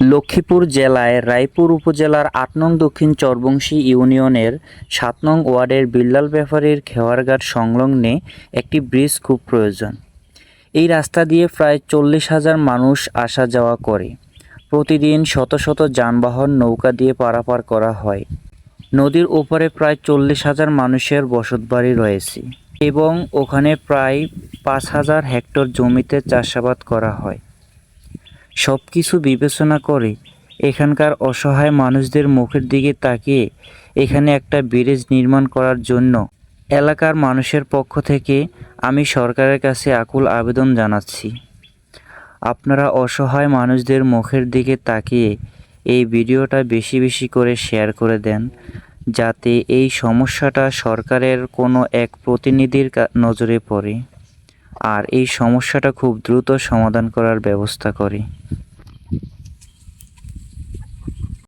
লক্ষ্মীপুর জেলায় রায়পুর উপজেলার আট নং দক্ষিণ চরবংশী ইউনিয়নের সাত নং ওয়ার্ডের বিল্লাল ব্যাপারীর খেওয়ারঘাট সংলগ্নে একটি ব্রিজ খুব প্রয়োজন। এই রাস্তা দিয়ে প্রায় চল্লিশ হাজার মানুষ আসা যাওয়া করে। প্রতিদিন শত শত যানবাহন নৌকা দিয়ে পারাপার করা হয়। নদীর ওপারে প্রায় চল্লিশ হাজার মানুষের বসতবাড়ি রয়েছে এবং ওখানে প্রায় পাঁচ হাজার হেক্টর জমিতে চাষাবাদ করা হয়। সব কিছু বিবেচনা করে এখানকার অসহায় মানুষদের মুখের দিকে তাকিয়ে এখানে একটা ব্রিজ নির্মাণ করার জন্য এলাকার মানুষের পক্ষ থেকে আমি সরকারের কাছে আকুল আবেদন জানাচ্ছি। আপনারা অসহায় মানুষদের মুখের দিকে তাকিয়ে এই ভিডিওটা বেশি বেশি করে শেয়ার করে দেন, যাতে এই সমস্যাটা সরকারের কোনো এক প্রতিনিধির নজরে পড়ে। আর এই সমস্যাটা খুব দ্রুত সমাধান করার ব্যবস্থা করে।